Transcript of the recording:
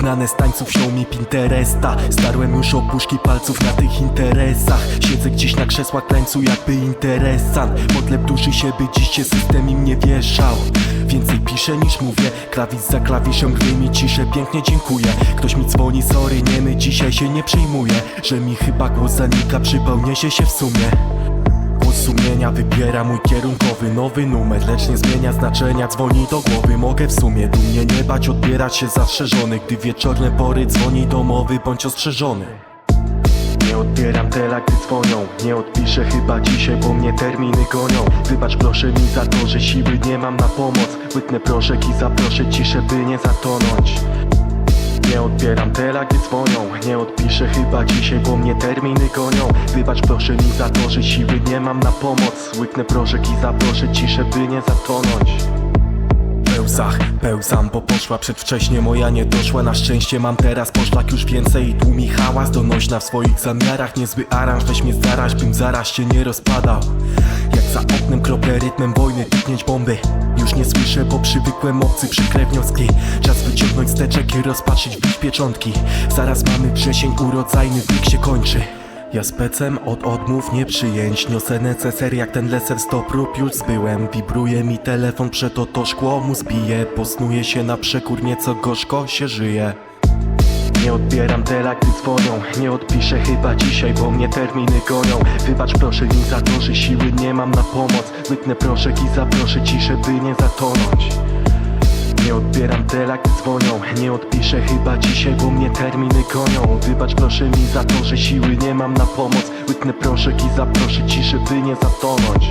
Znane z tańców show mi Pinteresta. Starłem już opuszki palców na tych interesach. Siedzę gdzieś na krzesłach tańcu jakby interesant. Modleb duszy się by dziś się system im nie wieszał. Więcej piszę niż mówię Klawisz za klawiszem gdy mi ciszę. Pięknie dziękuję. Ktoś mi dzwoni, sorry, nie my dzisiaj się nie przejmuję. Że mi chyba głos zanika, przypał niesie się w sumie Głos sumienia wybiera mój kierunkowy nowy numer Lecz nie zmienia znaczenia, dzwoni do głowy Mogę w sumie dumnie nie bać, odbierać się zastrzeżony Gdy wieczorne pory dzwoni domowy bądź ostrzeżony. Nie odbieram tela, gdy dzwonią Nie odpiszę chyba dzisiaj, bo mnie terminy gonią. Wybacz proszę mi za to, że siły nie mam na pomoc. Łyknę proszek i zaproszę ciszę, by nie zatonąć nie odbieram tela, gdy dzwonią Nie odpiszę chyba dzisiaj, bo mnie terminy gonią. Wybacz proszę mi za to, że siły nie mam na pomoc. Łyknę proszek i zaproszę ciszę, by nie zatonąć. Pełzach Pełzam, bo poszła przedwcześnie moja nie doszła. Na szczęście mam teraz poszlak już więcej. Tłumi hałas, donośna w swoich zamiarach. Niezły aranż, weź mnie zaraź, bym zaraz się nie rozpadał Rytmem wojny, tyknięć bomby. Już nie słyszę, bo przywykłem obcy przykre wnioski Czas wyciągnąć steczek i rozpatrzyć w pieczątki. Zaraz mamy wrzesień, urodzajny wiek się kończy. Ja z pecem od odmów nie przyjęć Niosę neceser jak ten leser sto prób już zbyłem. Wibruje mi telefon, przeto to szkło mu zbije. Posnuje się na przekór, nieco gorzko się żyje nie odbieram tela, gdy dzwonią Nie odpiszę chyba dzisiaj, bo mnie terminy gonią. Wybacz proszę mi za to, że siły nie mam na pomoc. Łyknę proszek i zaproszę ciszę, by nie zatonąć. Nie odbieram tela, gdy dzwonią Nie odpiszę chyba dzisiaj, bo mnie terminy gonią. Wybacz proszę mi za to, że siły nie mam na pomoc. Łyknę proszek i zaproszę ciszę, by nie zatonąć